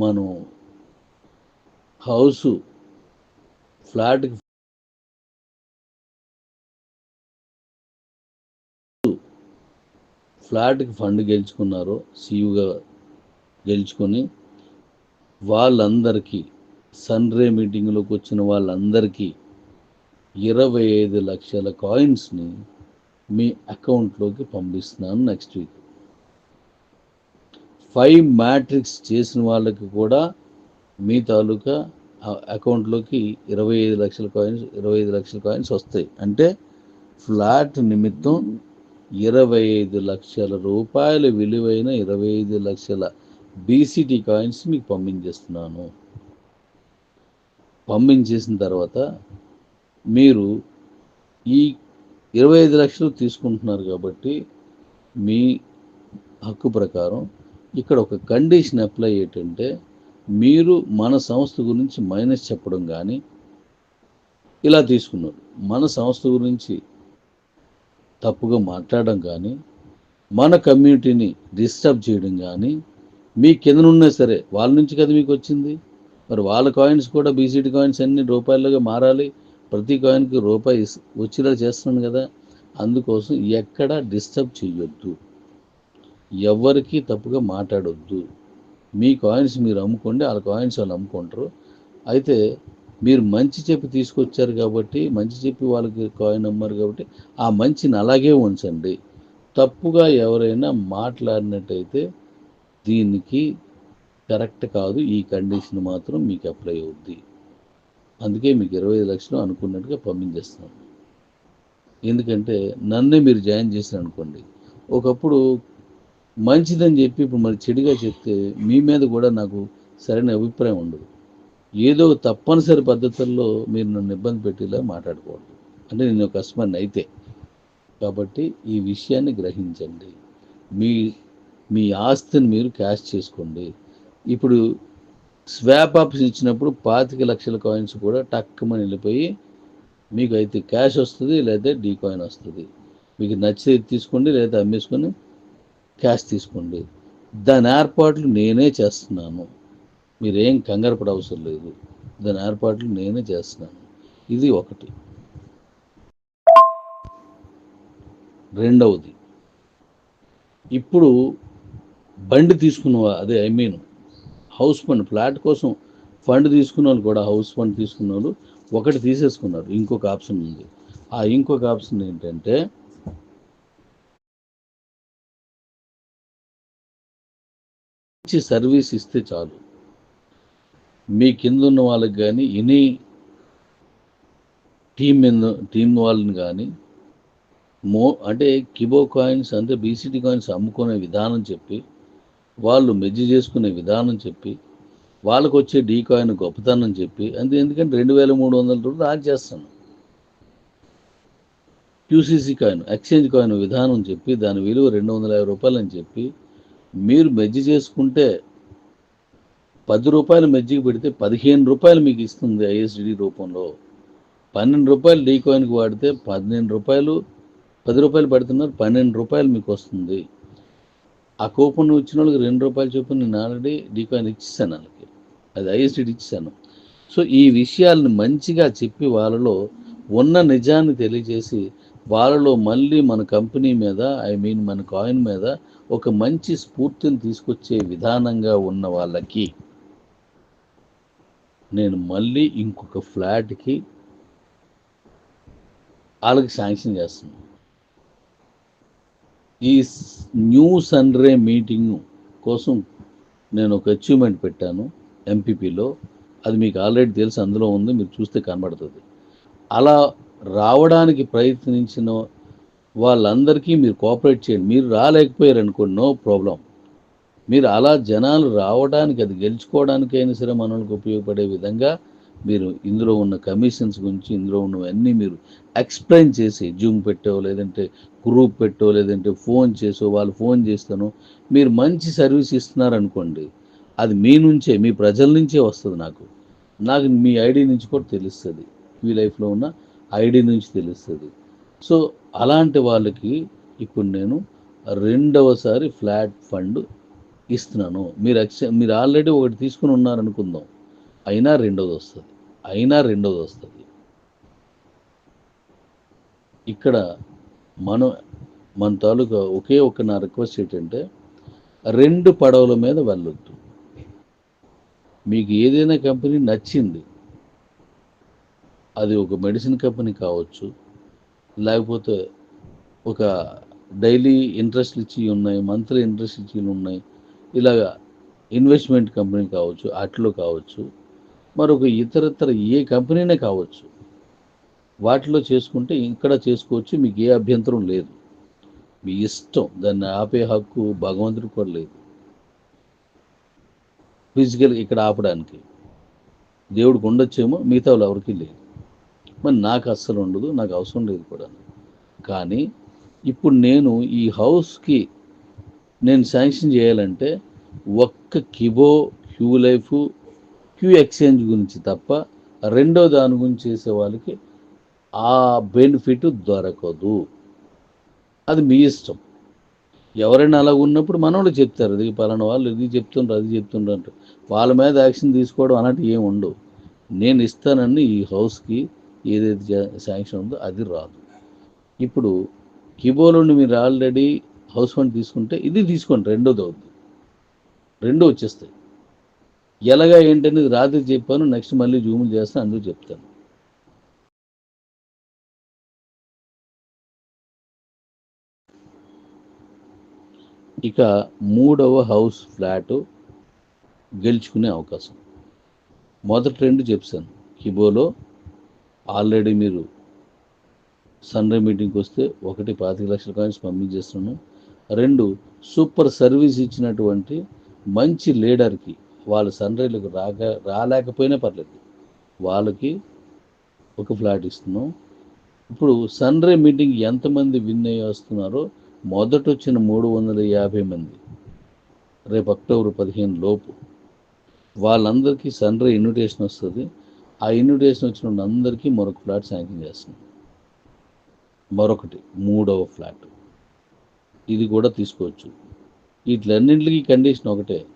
మనం హౌస్ ఫ్లాట్కి ఫ్లాట్కి ఫండ్ గెలుచుకున్నారో సీయుగా గెలుచుకొని వాళ్ళందరికీ సన్రే మీటింగ్లోకి వచ్చిన వాళ్ళందరికీ ఇరవై ఐదు లక్షల కాయిన్స్ని మీ అకౌంట్లోకి పంపిస్తున్నాను నెక్స్ట్ వీక్. ఫైవ్ మ్యాట్రిక్స్ చేసిన వాళ్ళకి కూడా మీ తాలూకా అకౌంట్లోకి ఇరవై ఐదు లక్షల కాయిన్స్ ఇరవై ఐదు లక్షల కాయిన్స్ వస్తాయి. అంటే ఫ్లాట్ నిమిత్తం ఇరవై ఐదు లక్షల రూపాయల విలువైన ఇరవై ఐదు లక్షల బీసీటీ కాయిన్స్ మీకు పంపించేస్తున్నాను. పంపించేసిన తర్వాత మీరు ఈ ఇరవై ఐదు లక్షలు తీసుకుంటున్నారు కాబట్టి మీ హక్కు ప్రకారం ఇక్కడ ఒక కండిషన్ అప్లై ఏంటంటే మీరు మన సంస్థ గురించి మైనస్ చెప్పడం కానీ ఇలా తీసుకున్నారు. మన సంస్థ గురించి తప్పుగా మాట్లాడడం కానీ మన కమ్యూనిటీని డిస్టర్బ్ చేయడం కానీ మీ కింద సరే వాళ్ళ నుంచి కదా మీకు వచ్చింది? మరి వాళ్ళ కాయిన్స్ కూడా బీసీటీ కాయిన్స్ అన్ని రూపాయలుగా మారాలి. ప్రతి కాయిన్కి రూపాయి వచ్చేలా చేస్తున్నాను కదా. అందుకోసం ఎక్కడ డిస్టర్బ్ చేయొద్దు ఎవరికి తప్పుగా మాట్లాడొద్దు. మీ కాయిన్స్ మీరు అమ్ముకోండి వాళ్ళ కాయిన్స్ వాళ్ళు అమ్ముకుంటారు. అయితే మీరు మంచి చెప్పి తీసుకొచ్చారు కాబట్టి మంచి చెప్పి వాళ్ళకి కాయిన్ అమ్మారు కాబట్టి ఆ మంచిని అలాగే ఉంచండి. తప్పుగా ఎవరైనా మాట్లాడినట్టయితే దీనికి కరెక్ట్ కాదు ఈ కండిషన్ మాత్రం మీకు అప్లై అవుద్ది. అందుకే మీకు ఇరవై ఐదు లక్షలు అనుకున్నట్టుగా పంపించేస్తున్నాను. ఎందుకంటే నన్నే మీరు జాయిన్ చేసిన అనుకోండి ఒకప్పుడు మంచిదని చెప్పి ఇప్పుడు మరి చెడుగా చెప్తే మీ మీద కూడా నాకు సరైన అభిప్రాయం ఉండదు. ఏదో తప్పనిసరి పద్ధతుల్లో మీరు నన్ను ఇబ్బంది పెట్టేలా మాట్లాడకూడదు అంటే నేను ఒక కస్టమర్ని అయితే. కాబట్టి ఈ విషయాన్ని గ్రహించండి. మీ మీ ఆస్తిని మీరు క్యాష్ చేసుకోండి. ఇప్పుడు స్వాప్ ఆప్షన్ ఇచ్చినప్పుడు పాతిక లక్షల కాయిన్స్ కూడా టక్కుమని వెళ్ళిపోయి మీకు అయితే క్యాష్ వస్తుంది లేదా డీ కాయిన్ వస్తుంది. మీకు నచ్చితే తీసుకోండి లేదా అమ్మేసుకొని క్యాష్ తీసుకోండి. దాని ఏర్పాట్లు నేనే చేస్తున్నాను. మీరేం కంగారు అవసరం లేదు. దాని ఏర్పాట్లు నేనే చేస్తున్నాను. ఇది ఒకటి. రెండవది ఇప్పుడు బండి తీసుకున్నవా అదే I mean house fund flat కోసం ఫండ్ తీసుకున్న వాళ్ళు కూడా హౌస్ ఫండ్ తీసుకున్న వాళ్ళు ఒకటి తీసేసుకున్నారు. ఇంకొక ఆప్షన్ ఉంది. ఆ ఇంకొక ఆప్షన్ ఏంటంటే మంచి సర్వీస్ ఇస్తే చాలు. మీ కింద ఉన్న వాళ్ళకి కానీ ఎనీ టీం మీద టీం వాళ్ళని కానీ మో అంటే కిబో కాయిన్స్ అంటే బీసీటీ కాయిన్స్ అమ్ముకునే విధానం చెప్పి వాళ్ళు మెజ్జి చేసుకునే విధానం చెప్పి వాళ్ళకు వచ్చే డీ కాయిన్ గొప్పతనం చెప్పి అంతే ఎందుకంటే రెండు వేల మూడు వందల రూపాయలు ఆడ్ చేస్తాను. క్యూసీసీ కాయిన్ ఎక్స్చేంజ్ కాయిన్ విధానం చెప్పి దాని విలువ రెండు వందల యాభై రూపాయలు అని చెప్పి మీరు మెజ్జి చేసుకుంటే పది రూపాయలు మెజ్జికి పెడితే పదిహేను రూపాయలు మీకు ఇస్తుంది ఐఎస్డి రూపంలో. పన్నెండు రూపాయలు డీ కాయిన్కి వాడితే పన్నెండు రూపాయలు పది రూపాయలు పడుతున్నారు పన్నెండు రూపాయలు మీకు వస్తుంది. ఆ కూపన్ ఇచ్చిన వాళ్ళకి రెండు రూపాయలు చొప్పున నేను ఆల్రెడీ డీ కాయిన్ ఇచ్చేసాను వాళ్ళకి. అది ఐఎస్డిడి ఇచ్చాను సో ఈ విషయాలను మంచిగా చెప్పి వాళ్ళలో ఉన్న నిజాన్ని తెలియజేసి వాళ్ళలో మళ్ళీ మన కంపెనీ మీద ఐ మీన్ మన కాయిన్ మీద ఒక మంచి స్ఫూర్తిని తీసుకొచ్చే విధానంగా ఉన్న వాళ్ళకి నేను మళ్ళీ ఇంకొక ఫ్లాట్కి వాళ్ళకి శాంక్షన్ చేస్తున్నాను ఈ న్యూ సన్రే మీటింగ్ కోసం నేను ఒక అచీవ్మెంట్ పెట్టాను ఎంపీపీలో అది మీకు ఆల్రెడీ తెలుసు అందులో ఉంది మీరు చూస్తే కనబడుతుంది. అలా రావడానికి ప్రయత్నించిన వాళ్ళందరికీ మీరు కోఆపరేట్ చేయండి. మీరు రాలేకపోయారు అనుకోండి నో ప్రాబ్లం. మీరు అలా జనాలు రావడానికి అది గెలుచుకోవడానికైనా సరే మనకు ఉపయోగపడే విధంగా మీరు ఇందులో ఉన్న కమిషన్స్ గురించి ఇందులో ఉన్నవన్నీ మీరు ఎక్స్ప్లెయిన్ చేసి జూమ్ పెట్టో లేదంటే గ్రూప్ పెట్టో లేదంటే ఫోన్ చేసో వాళ్ళు ఫోన్ చేస్తాను మీరు మంచి సర్వీస్ ఇస్తున్నారు అనుకోండి అది మీ నుంచే మీ ప్రజల నుంచే వస్తుంది నాకు. నాకు మీ ఐడి నుంచి కూడా తెలుస్తుంది. మీ లైఫ్లో ఉన్న ఐడి నుంచి తెలుస్తుంది. సో అలాంటి వాళ్ళకి ఇప్పుడు నేను రెండవసారి ఫ్లాట్ ఫండ్ ఇస్తున్నాను. మీరు ఎక్స్ మీరు ఆల్రెడీ ఒకటి తీసుకుని ఉన్నారనుకుందాం. అయినా రెండోది వస్తుంది అయినా రెండోది వస్తుంది ఇక్కడ మనం మన తాలూకా ఒకే ఒక నా రిక్వెస్ట్ ఏంటంటే రెండు పడవల మీద వెళ్ళొద్దు. మీకు ఏదైనా కంపెనీ నచ్చింది అది ఒక మెడిసిన్ కంపెనీ కావచ్చు లేకపోతే ఒక డైలీ ఇంట్రెస్ట్ ఇచ్చి ఉన్నాయి మంత్లీ ఇంట్రెస్ట్ ఇచ్చి ఉన్నాయి ఇలాగా ఇన్వెస్ట్మెంట్ కంపెనీ కావచ్చు అట్లో కావచ్చు మరొక ఇతరతర ఏ కంపెనీనే కావచ్చు వాటిలో చేసుకుంటే ఇక్కడ చేసుకోవచ్చు మీకు ఏ అభ్యంతరం లేదు. మీ ఇష్టం దాన్ని ఆపే హక్కు భగవంతుడికి కూడా లేదు. ఫిజికల్ ఇక్కడ ఆపడానికి. దేవుడికి ఉండొచ్చేమో మిగతా వాళ్ళు ఎవరికి లేదు. మరి నాకు అస్సలు ఉండదు నాకు అవసరం లేదు కూడా. కానీ ఇప్పుడు నేను ఈ హౌస్కి నేను శాంక్షన్ చేయాలంటే ఒక్క Kibo Q life Q exchange గురించి తప్ప రెండో దాని గురించి చేసే వాళ్ళకి ఆ బెనిఫిట్ దొరకదు. అది మీ ఇష్టం. ఎవరైనా అలా ఉన్నప్పుడు మనోళ్ళు చెప్తారు ఇది పలానా వాళ్ళు ఇది చెప్తుండ్రు అది చెప్తుండ్రు అంటారు. వాళ్ళ మీద యాక్షన్ తీసుకోవడం అలాంటివి ఏమి ఉండవు. నేను ఇస్తానని ఈ హౌస్కి ఏదైతే శాంక్షన్ ఉందో అది రాదు. ఇప్పుడు కిబోలోని మీరు ఆల్రెడీ హౌస్ ఫండ్ తీసుకుంటే ఇది తీసుకోండి రెండోది అవుద్ది. రెండు వచ్చేస్తాయి. ఎలాగా ఏంటనేది రాత్రి చెప్పాను నెక్స్ట్ మళ్ళీ జూములు చేస్తాను అందుకు చెప్తాను. ఇక మూడవ హౌస్ ఫ్లాట్ గెలుచుకునే అవకాశం. మొదటి రెండు చెప్పాను కిబోలో ఆల్రెడీ మీరు సన్రే మీటింగ్కి వస్తే ఒకటి పాతిక లక్షల కాయిన్స్ పంపించేస్తున్నాను. రెండు సూపర్ సర్వీస్ ఇచ్చినటువంటి మంచి లీడర్కి వాళ్ళు సన్రైలకు రాక రాలేకపోయినా పర్లేదు. వాళ్ళకి ఒక ఫ్లాట్ ఇస్తున్నాం. ఇప్పుడు సన్రే మీటింగ్ ఎంతమంది విన్ అయ్యి వస్తున్నారో మొదట వచ్చిన మూడు వందల యాభై మంది. రేపు అక్టోబర్ పదిహేను లోపు. వాళ్ళందరికీ సన్రే ఇన్విటేషన్ వస్తుంది. ఆ ఇన్విటేషన్ వచ్చిన వాళ్ళందరికీ మరొక ఫ్లాట్ శాంక్షన్ చేస్తున్నాం. మరొకటి మూడవ ఫ్లాట్. ఇది కూడా తీసుకోవచ్చు. వీటిలన్నింటికి కండిషన్ ఒకటే.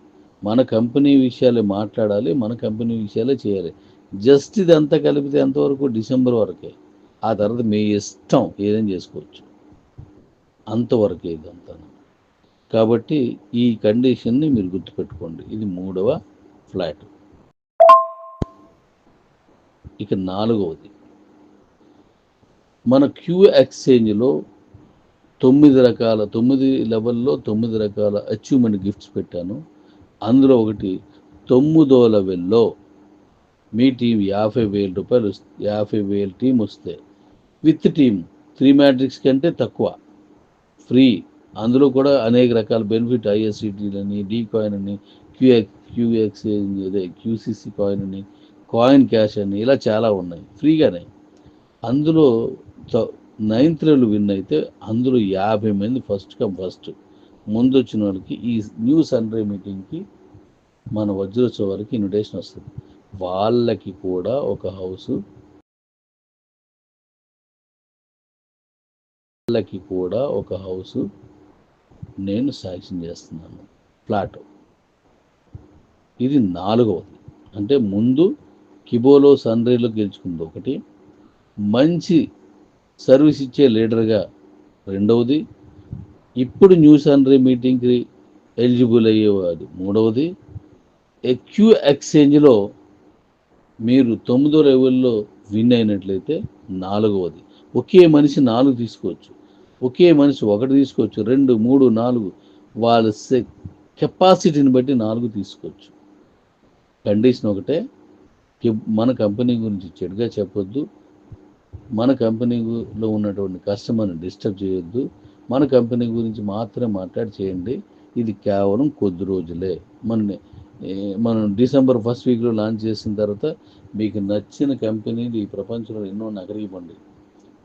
మన కంపెనీ విషయాలే మాట్లాడాలి మన కంపెనీ విషయాలే చేయాలి. జస్ట్ ఇది అంతా కలిపితే ఎంతవరకు? డిసెంబర్ వరకే. ఆ తర్వాత మీ ఇష్టం ఏదైనా చేసుకోవచ్చు. అంతవరకే ఇదంతా. కాబట్టి ఈ కండిషన్ని మీరు గుర్తుపెట్టుకోండి. ఇది మూడవ ఫ్లాట్. ఇక నాలుగవది. మన క్యూ ఎక్స్చేంజ్లో తొమ్మిది రకాల తొమ్మిది లెవెల్లో తొమ్మిది రకాల అచీవ్మెంట్ గిఫ్ట్స్ పెట్టాను. అందులో ఒకటి తొమ్మిదో లెవెల్లో మీ టీం యాభై వేల రూపాయలు యాభై వేల టీం వస్తే విత్ టీం త్రీ మ్యాట్రిక్స్ కంటే తక్కువ. ఫ్రీ. అందులో కూడా అనేక రకాల బెనిఫిట్ ఐఎస్సిటీలని డీ కాయిన్ అని క్యూఎక్స్ క్యూఎక్స్చేంజ్ అదే క్యూసిసి కాయిన్ అని కాయిన్ క్యాష్ అని ఇలా చాలా ఉన్నాయి. ఫ్రీగానే అందులో నైన్త్ లెవెల్ విన్ అయితే అందులో యాభై మంది ఫస్ట్ కమ్ ఫస్ట్ ముందు వచ్చిన వాళ్ళకి ఈ న్యూ సన్రే మీటింగ్కి మన వజ్రోత్సవ వారికి ఇన్విటేషన్ వస్తుంది. వాళ్ళకి కూడా ఒక హౌస్ వాళ్ళకి కూడా ఒక హౌస్ నేను శాంక్షన్ చేస్తున్నాను. ఫ్లాట్ ఇది నాలుగవది. అంటే ముందు కిబోలో సన్రేలో గెలుచుకుంది. ఒకటి మంచి సర్వీస్ ఇచ్చే లీడర్గా రెండవది ఇప్పుడు న్యూ సన్రే మీటింగ్కి ఎలిజిబుల్ అయ్యేవాడు మూడవది ఎక్యూ ఎక్స్చేంజ్లో మీరు తొమ్మిదో లెవెల్లో విన్ అయినట్లయితే నాలుగవది. ఒకే మనిషి నాలుగు తీసుకోవచ్చు. ఒకే మనిషి ఒకటి తీసుకోవచ్చు. రెండు మూడు నాలుగు వాళ్ళ కెపాసిటీని బట్టి నాలుగు తీసుకోవచ్చు. కండిషన్ ఒకటే మన కంపెనీ గురించి చెడుగా చెప్పొద్దు. మన కంపెనీలో ఉన్నటువంటి కస్టమర్ని డిస్టర్బ్ చేయొద్దు. మన కంపెనీ గురించి మాత్రమే మాట్లాడి చేయండి. ఇది కేవలం కొద్ది రోజులే. మన మనం డిసెంబర్ ఫస్ట్ వీక్లో లాంచ్ చేసిన తర్వాత మీకు నచ్చిన కంపెనీలు ఈ ప్రపంచంలో ఎన్నో నగరిగిపండి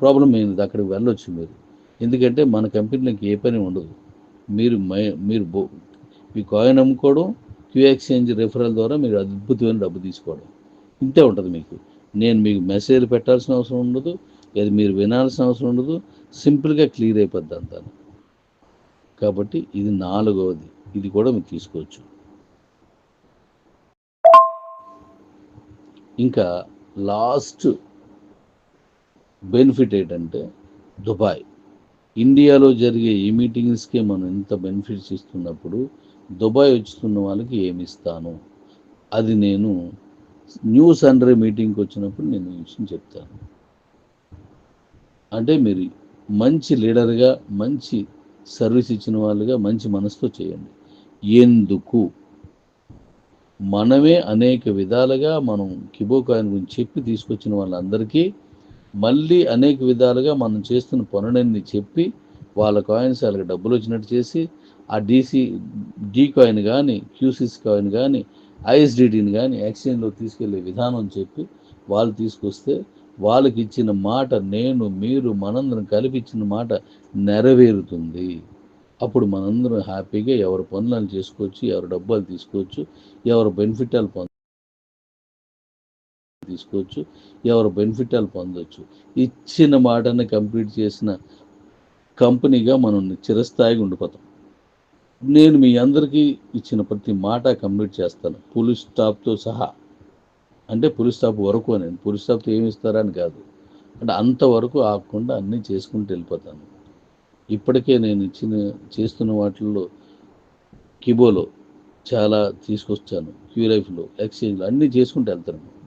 ప్రాబ్లం ఏంది? అక్కడికి వెళ్ళొచ్చు మీరు. ఎందుకంటే మన కంపెనీలకు ఏ పని ఉండదు. మీరు మై మీరు బో మీ కాయిన్ అమ్ముకోవడం క్యూ ఎక్స్చేంజ్ రెఫరల్ ద్వారా మీరు అద్భుతమైన డబ్బు తీసుకోవడం. ఇంతే ఉంటుంది మీకు. నేను మీకు మెసేజ్ పెట్టాల్సిన అవసరం ఉండదు అది మీరు వినాల్సిన అవసరం ఉండదు సింపుల్గా క్లియర్ అయిపోద్ది అంతాను కాబట్టి ఇది నాలుగవది. ఇది కూడా మీరు తీసుకోవచ్చు. ఇంకా లాస్ట్ బెనిఫిట్ ఏంటంటే దుబాయ్. ఇండియాలో జరిగే ఈ మీటింగ్స్కే మనం ఇంత బెనిఫిట్స్ ఇస్తున్నప్పుడు దుబాయ్ వచ్చుతున్న వాళ్ళకి ఏమి ఇస్తాను? అది నేను న్యూ సండ్రే మీటింగ్కి వచ్చినప్పుడు నేను ఈ విషయం చెప్తాను. అంటే మీరు మంచి లీడర్గా మంచి సర్వీస్ ఇచ్చిన వాళ్ళుగా మంచి మనసుతో చేయండి. ఎందుకు? మనమే అనేక విధాలుగా మనం కిబోకాయన్ గురించి చెప్పి తీసుకొచ్చిన వాళ్ళందరికీ మళ్ళీ అనేక విధాలుగా మనం చేస్తున్న పనులన్నీ చెప్పి వాళ్ళ కాయిన్స్ వాళ్ళకి డబ్బులు వచ్చినట్టు చేసి ఆ డీసీ డీ కాయిన్ కానీ క్యూసిస్ కాయిన్ కానీ ఐఎస్డిటీని కానీ ఎక్స్చేంజ్లో తీసుకెళ్ళే విధానం చెప్పి వాళ్ళు తీసుకొస్తే వాళ్ళకి ఇచ్చిన మాట నేను మీరు మనందరం కలిపి ఇచ్చిన మాట నెరవేరుతుంది. అప్పుడు మనందరం హ్యాపీగా ఎవరి పనులను చేసుకోవచ్చు ఎవరి డబ్బాలు తీసుకోవచ్చు ఎవరి బెనిఫిట్ పొంద తీసుకోవచ్చు ఎవరి బెనిఫిట్ పొందవచ్చు ఇచ్చిన మాటని కంప్లీట్ చేసిన కంపెనీగా మనం చిరస్థాయిగా ఉండిపోతాం. నేను మీ అందరికీ ఇచ్చిన ప్రతి మాట కంప్లీట్ చేస్తాను. పోలీస్ స్టాప్తో సహా. అంటే పోలీస్ స్టాప్ వరకు అని. పోలీస్ స్టాప్తో ఏమి ఇస్తారని కాదు. అంటే అంతవరకు ఆగకుండా అన్నీ చేసుకుంటూ వెళ్ళిపోతాను. ఇప్పటికే నేను ఇచ్చిన చేస్తున్న వాటిల్లో కిబోలో చాలా తీసుకొచ్చాను. క్యూ లైఫ్లో ఎక్స్చేంజ్లో అన్నీ చేసుకుంటూ వెళ్తాను.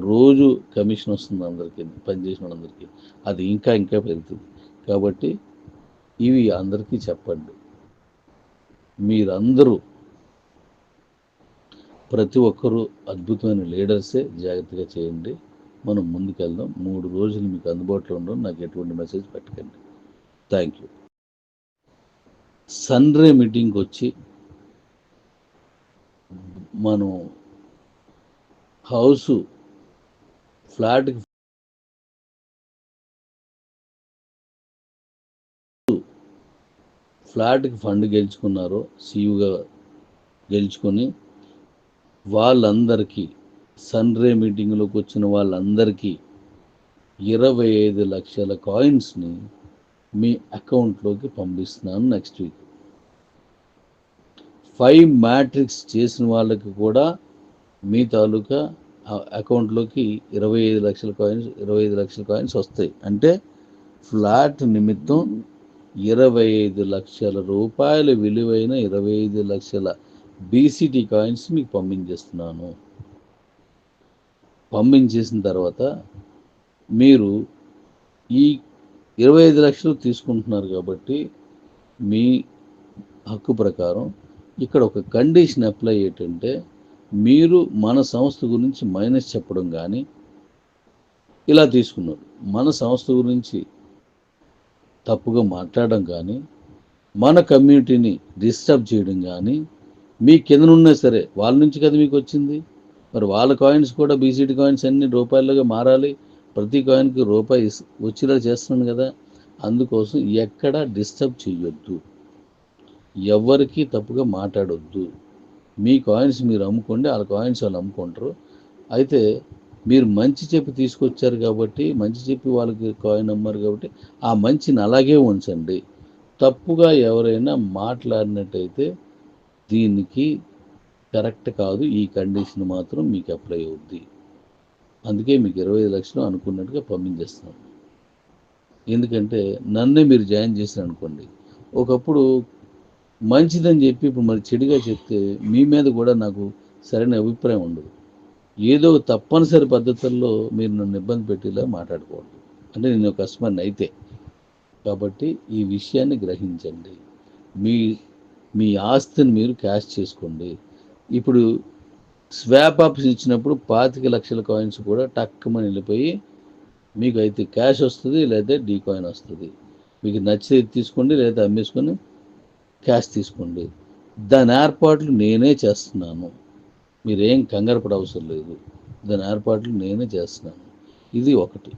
రోజు కమిషన్ వస్తుంది అందరికీ పనిచేసిన వాళ్ళందరికీ. అది ఇంకా ఇంకా పెరుగుతుంది. కాబట్టి ఇవి అందరికీ చెప్పండి. మీరందరూ ప్రతి ఒక్కరూ అద్భుతమైన లీడర్సే జాగ్రత్తగా చేయండి. మనం ముందుకెళ్దాం. మూడు రోజులు మీకు అందుబాటులో ఉండడం నాకు ఎటువంటి మెసేజ్ పెట్టకండి. Thank you. సన్రే మీటింగ్కి వచ్చి మనం హౌస్ ఫ్లాట్కి ఫ్లాట్కి ఫండ్ గెలుచుకున్నారో సీయుగా గెలుచుకొని వాళ్ళందరికీ సన్రే మీటింగ్లోకి వచ్చిన వాళ్ళందరికీ ఇరవై ఐదు లక్షల కాయిన్స్ని మీ అకౌంట్లోకి పంపిస్తున్నాను నెక్స్ట్ వీక్. ఫైవ్ మ్యాట్రిక్స్ చేసిన వాళ్ళకి కూడా మీ తాలూకా అకౌంట్లోకి ఇరవై ఐదు లక్షల కాయిన్స్ ఇరవై ఐదు లక్షల కాయిన్స్ వస్తాయి. అంటే ఫ్లాట్ నిమిత్తం ఇరవై ఐదు లక్షల రూపాయల విలువైన ఇరవై ఐదు లక్షల బీసీటీ కాయిన్స్ మీకు పంపించేస్తున్నాను. పంపించేసిన తర్వాత మీరు ఈ ఇరవై ఐదు లక్షలు తీసుకుంటున్నారు కాబట్టి మీ హక్కు ప్రకారం ఇక్కడ ఒక కండిషన్ అప్లై ఏంటంటే మీరు మన సంస్థ గురించి మైనస్ చెప్పడం కానీ ఇలా తీసుకున్నారు. మన సంస్థ గురించి తప్పుగా మాట్లాడడం కానీ మన కమ్యూనిటీని డిస్టర్బ్ చేయడం కానీ మీ కింద ఉన్నా సరే వాళ్ళ నుంచి కదా మీకు వచ్చింది? మరి వాళ్ళ కాయిన్స్ కూడా బీసీటీ కాయిన్స్ అన్ని రూపాయలుగా మారాలి. ప్రతి కాయిన్కి రూపాయి వచ్చేలా చేస్తున్నాను కదా. అందుకోసం ఎక్కడ డిస్టర్బ్ చేయొద్దు ఎవరికి తప్పుగా మాట్లాడొద్దు. మీ కాయిన్స్ మీరు అమ్ముకోండి వాళ్ళ కాయిన్స్ వాళ్ళు అమ్ముకుంటారు. అయితే మీరు మంచి చెప్పి తీసుకొచ్చారు కాబట్టి మంచి చెప్పి వాళ్ళకి కాయిన్ అమ్మారు కాబట్టి ఆ మంచిని అలాగే ఉంచండి. తప్పుగా ఎవరైనా మాట్లాడినట్టయితే దీనికి కరెక్ట్ కాదు ఈ కండిషన్ మాత్రం మీకు అప్లై అవుద్ది. అందుకే మీకు ఇరవై ఐదు లక్షలు అనుకున్నట్టుగా పంపించేస్తున్నాను ఎందుకంటే నన్నే మీరు జాయిన్ చేసిన అనుకోండి. ఒకప్పుడు మంచిదని చెప్పి ఇప్పుడు మరి చెడుగా చెప్తే మీ మీద కూడా నాకు సరైన అభిప్రాయం ఉండదు. ఏదో తప్పనిసరి పద్ధతుల్లో మీరు నన్ను ఇబ్బంది పెట్టేలా మాట్లాడకూడదు అంటే నేను ఒక కస్టమర్ని అయితే. కాబట్టి ఈ విషయాన్ని గ్రహించండి. మీ మీ ఆస్తిని మీరు క్యాష్ చేసుకోండి. ఇప్పుడు స్వాప్ ఆప్షన్ ఇచ్చినప్పుడు పాతిక లక్షల కాయిన్స్ కూడా టక్కుమని వెళ్ళిపోయి మీకు అయితే క్యాష్ వస్తుంది లేదా డీ కాయిన్ వస్తుంది. మీకు నచ్చితే తీసుకోండి లేదా అమ్మేసుకొని క్యాష్ తీసుకోండి. దాని ఏర్పాట్లు నేనే చేస్తున్నాను. మీరేం కంగారు పడ అవసరం లేదు. దాని ఏర్పాట్లు నేనే చేస్తున్నాను. ఇది ఒకటి.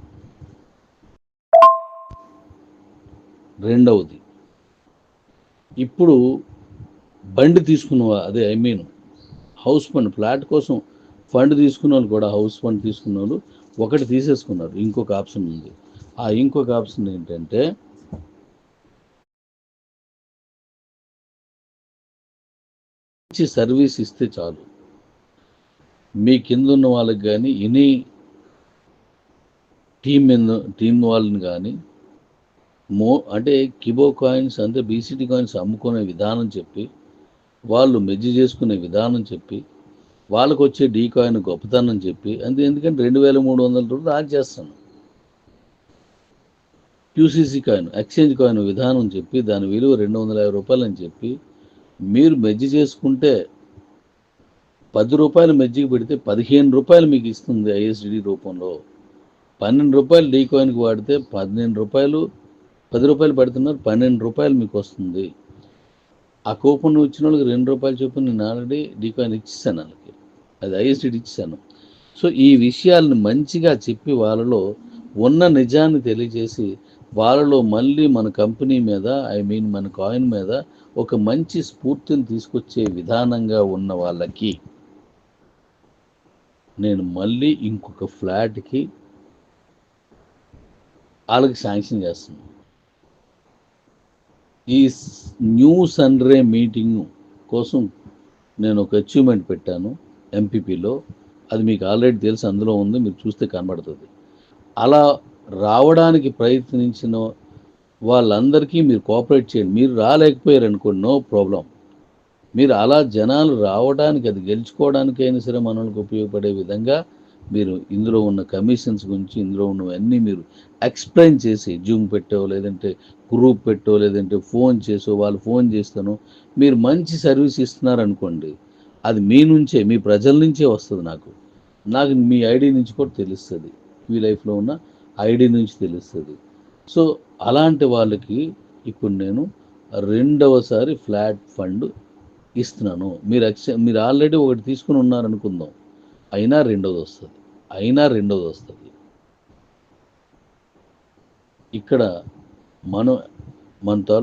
రెండవది ఇప్పుడు బండి తీసుకున్నవా అదే I mean house fund flat కోసం ఫండ్ తీసుకున్న వాళ్ళు కూడా హౌస్ ఫండ్ తీసుకున్న వాళ్ళు ఒకటి తీసేసుకున్నారు. ఇంకొక ఆప్షన్ ఉంది. ఆ ఇంకొక ఆప్షన్ ఏంటంటే మంచి సర్వీస్ ఇస్తే చాలు. మీ కింద ఉన్న వాళ్ళకి కానీ ఎనీ టీం మీద వాళ్ళని కానీ మో అంటే కిబో కాయిన్స్ అంటే బీసీటీ కాయిన్స్ అమ్ముకునే విధానం చెప్పి వాళ్ళు మెజ్జి చేసుకునే విధానం చెప్పి వాళ్ళకు వచ్చే డీ కాయిన్ గొప్పతనం చెప్పి అంతే ఎందుకంటే రెండు వేల మూడు వందల రూపాయలు ఆడ్ చేస్తాను. క్యూసీసీ కాయిన్ ఎక్స్చేంజ్ కాయిన్ విధానం చెప్పి దాని విలువ రెండు వందల యాభై రూపాయలు అని చెప్పి మీరు మెజ్జి చేసుకుంటే పది రూపాయలు మజ్జిగ పెడితే పదిహేను రూపాయలు మీకు ఇస్తుంది ఐఎస్డిడి రూపంలో. పన్నెండు రూపాయలు డీ కాయిన్కి వాడితే పన్నెండు రూపాయలు పది రూపాయలు పడుతున్నారు పన్నెండు రూపాయలు మీకు వస్తుంది. ఆ కూపన్ ఇచ్చిన వాళ్ళకి రెండు రూపాయలు చొప్పున నేను ఆల్రెడీ డీ కాయిన్ ఇచ్చేసాను వాళ్ళకి. అది ఐఎస్డిడి ఇచ్చాను సో ఈ విషయాలను మంచిగా చెప్పి వాళ్ళలో ఉన్న నిజాన్ని తెలియజేసి వాళ్ళలో మళ్ళీ మన కంపెనీ మీద ఐ మీన్ మన కాయిన్ మీద ఒక మంచి స్ఫూర్తిని తీసుకొచ్చే విధానంగా ఉన్న వాళ్ళకి నేను మళ్ళీ ఇంకొక ఫ్లాట్కి వాళ్ళకి శాంక్షన్ చేస్తున్నాను ఈ న్యూ సన్రే మీటింగ్ కోసం నేను ఒక అచీవ్మెంట్ పెట్టాను ఎంపీపీలో. అది మీకు ఆల్రెడీ తెలుసు అందులో ఉంది మీరు చూస్తే కనబడుతుంది. అలా రావడానికి ప్రయత్నించిన వాళ్ళందరికీ మీరు కోఆపరేట్ చేయండి. మీరు రాలేకపోయారు అనుకోండి నో ప్రాబ్లం మీరు అలా జనాలు రావడానికి అది గెలుచుకోవడానికైనా సరే మనకు ఉపయోగపడే విధంగా మీరు ఇందులో ఉన్న కమిషన్స్ గురించి ఇందులో ఉన్నవన్నీ మీరు ఎక్స్ప్లెయిన్ చేసి జూమ్ పెట్టో లేదంటే గ్రూప్ పెట్టో లేదంటే ఫోన్ చేసో వాళ్ళు ఫోన్ చేస్తాను మీరు మంచి సర్వీస్ ఇస్తున్నారు అనుకోండి అది మీ నుంచే మీ ప్రజల నుంచే వస్తుంది నాకు. నాకు మీ ఐడి నుంచి కూడా తెలుస్తుంది. మీ లైఫ్లో ఉన్న ఐడి నుంచి తెలుస్తుంది. సో అలాంటి వాళ్ళకి ఇప్పుడు నేను రెండవసారి ఫ్లాట్ ఫండ్ ఇస్తున్నాను. మీరు ఎక్స్ మీరు ఆల్రెడీ ఒకటి తీసుకుని ఉన్నారనుకుందాం. అయినా రెండోది వస్తుంది. అయినా రెండోది వస్తుంది. ఇక్కడ మనం మన తాలూ